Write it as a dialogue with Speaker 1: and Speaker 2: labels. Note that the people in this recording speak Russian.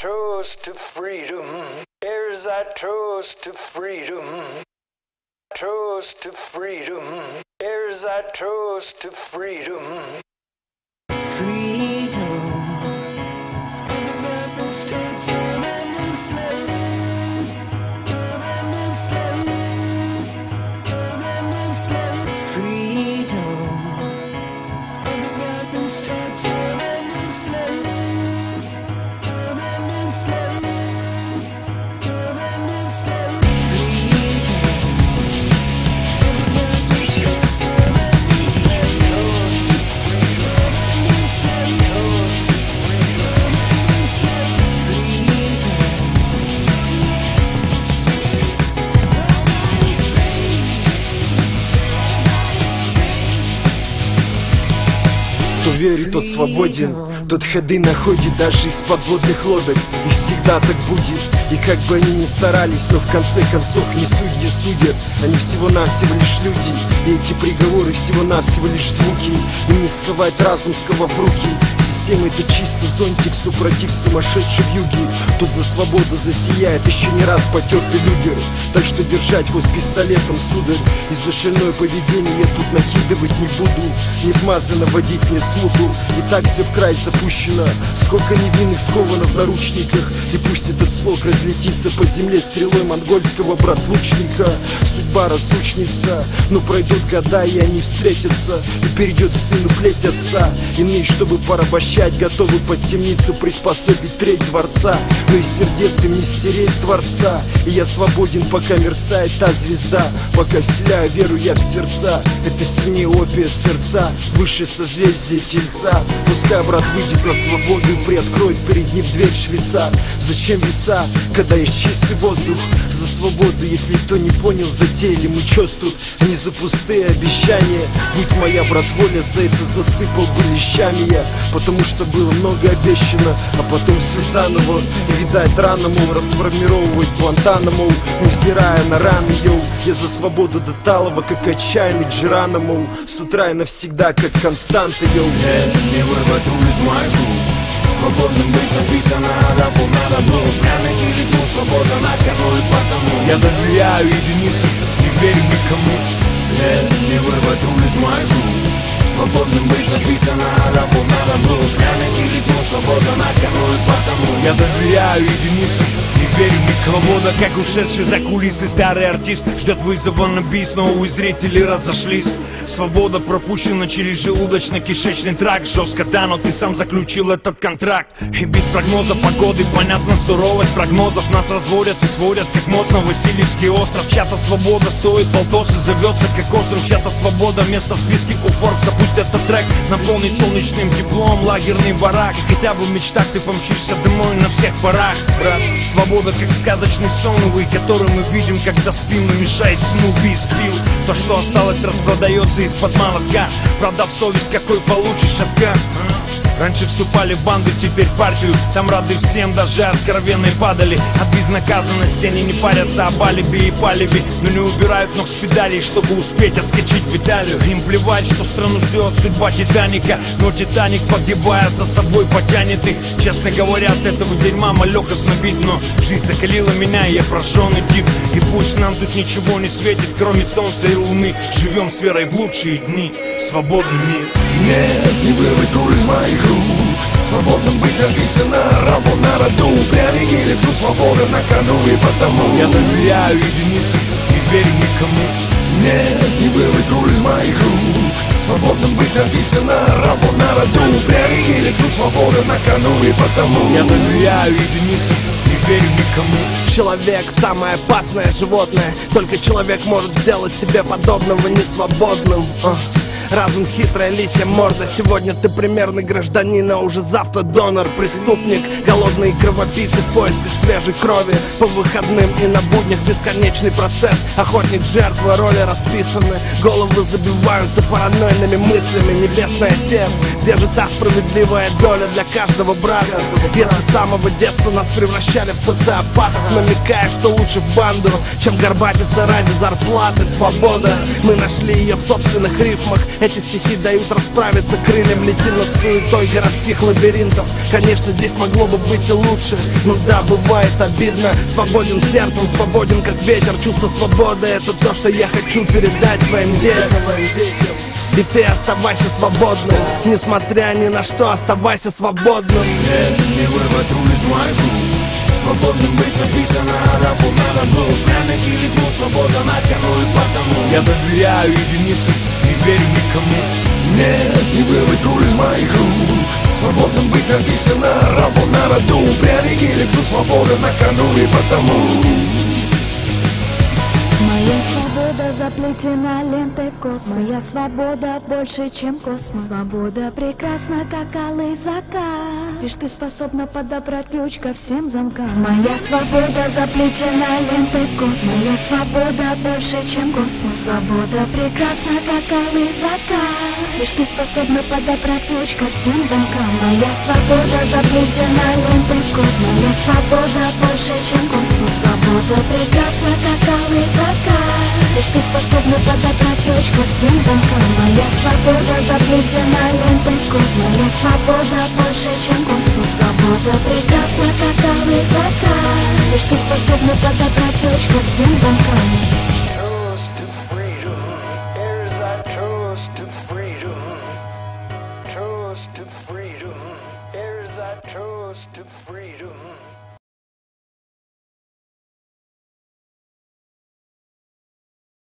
Speaker 1: toast to freedom. Heirs I toast to freedom. Toast to freedom. Heirs I toast to freedom.
Speaker 2: Кто верит, тот свободен. Тот ходы находит даже из подводных лодок. И всегда так будет. И как бы они ни старались, но в конце концов не судьи судят. Они всего-навсего лишь люди. И эти приговоры всего-навсего лишь звуки. Им не сковать разум, сковав руки Система это чисто зонтик, супротив сумасшедшей юги Тут за свободу засияет еще не раз потертый люгер. Так что держать хвост пистолетом, сударь И за шальное поведение я тут накидывать не буду. Нет мазы наводить мне смуту И так все в край запущено. Сколько невинных сковано в наручниках И пусть этот слог разлетится по земле Стрелой монгольского брат-лучника. Судьба разлучница Но пройдут года и они встретятся И перейдет к сыну плеть отца. Иные, чтобы порабощать Готовы под темницу приспособить треть дворца. Но из сердец им не стереть Творца. И я свободен, пока мерцает та звезда. Пока вселяю веру я в сердца. Это сильнее опия сердца Выше созвездие тельца. Пускай брат выйдет на свободу и приоткроет перед ним дверь швейцар Зачем веса, когда есть чистый воздух? За свободу, если кто не понял, затеяли мы чувствуют Не за пустые обещания. Будь моя брат воля, за это засыпал бы лещами я Потому что было много обещано А потом все заново. И видать рано, мол, расформировывать Гуантанамо Невзирая на раны, йоу Я за свободу до талого, как отчаянный Джирана, мол С утра и навсегда, как константа, йоу.
Speaker 3: Нет, не вырвату из рук Свободным быть написано, рабу надо было Пряный или ну, свобода на кону и потому. Я доверяю единице, не верю никому. Нет, не вырвату из рук Свободным быть написано, рабу надо было или ну, свобода на кону и потому. Я доверяю единице, не верю никому
Speaker 4: Свобода, как ушедший за кулисы старый артист. Ждет вызова на бис, но у зрители разошлись Свобода пропущена через желудочно-кишечный тракт. Жестко да, но ты сам заключил этот контракт. И без прогноза погоды, понятно суровость прогнозов. Нас разводят и сводят, как мост на Васильевский остров. Чья-то свобода стоит полтос и зовется как остров. Чья-то свобода, место в списке у Форбса Пусть этот трек наполнит солнечным теплом Лагерный барак, и хотя бы в мечтах ты помчишься домой на всех парах Брат, свобода как сказочный сон, увы, который мы видим, когда спим, но мешает сну бисквил То, что осталось, распродается из-под молотка. Продав совесть, какой получишь откат Раньше вступали в банды, теперь в партию. Там рады всем, даже откровенные падали. От безнаказанности они не парятся об алиби и палиби Но не убирают ног с педалей, чтобы успеть отскочить в Италию Им плевать, что страну ждет судьба Титаника Но Титаник, погибая за собой, потянет их. Честно говоря, от этого дерьма малеха знобит Но жизнь закалила меня, и я прожженный тип И пусть нам тут ничего не светит, кроме солнца и луны. Живем с верой в лучшие дни, свободный мир.
Speaker 3: Нет, не вырвать из моих рук. Свободным быть написано, рабу на роду Пряники или тут свобода на кону И потому
Speaker 4: Я доверяю единице, не верю никому.
Speaker 3: Нет, не вырвать руль из моих рук. Свободным быть написано, рабу на роду Пряники или тут свобода на кону И потому
Speaker 4: Я доверяю единице, не верю никому.
Speaker 5: Человек самое опасное животное. Только человек может сделать себе подобного несвободным. А. Разум хитрая лисья морда. Сегодня ты примерный гражданин, а уже завтра донор Преступник, голодные кровопийцы в поисках свежей крови. По выходным и на буднях бесконечный процесс. Охотник, жертва, роли расписаны. Головы забиваются паранойными мыслями. Небесный отец, где же та справедливая доля для каждого брата? Если с самого детства нас превращали в социопатов Намекая, что лучше в банду, чем горбатиться ради зарплаты Свобода, мы нашли ее в собственных рифмах Эти стихи дают расправиться крыльям Лети над суетой городских лабиринтов. Конечно, здесь могло бы быть и лучше Ну да, бывает обидно. Свободен сердцем, свободен как ветер. Чувство свободы — это то, что я хочу передать своим детям. И ты оставайся свободным Несмотря ни на что, оставайся свободным.
Speaker 3: Свободным быть написано, рабу надо был Пряник или свобода на кону и потому.
Speaker 4: Я доверяю единицам, не верю никому.
Speaker 3: Нет, не вывод из моих рук. Свободным быть написано, рабу на роду Пряник или гул, свобода на кону и потому.
Speaker 6: Моя свобода заплетена лентой в космос. Моя свобода больше, чем космос. Свобода прекрасна, как алый закат Лишь ты способна подобрать ключ ко всем замкам. Моя свобода заплетена лентой в космос. Моя свобода больше, чем космос. Свобода прекрасна, как алый закат. Лишь ты способна подобрать ключ ко всем замкам. Моя свобода заплетена лентой в космос. Моя свобода больше, чем космос. Свобода прекрасна, как алый Лишь ты способна подобрать ключ ко всем замкам Моя свобода заплетена лентой в космос Моя свобода больше, чем космос. Свобода прекрасна, как алый закат. Лишь ты способна подобрать ключ ко всем замкам
Speaker 1: toast to freedom.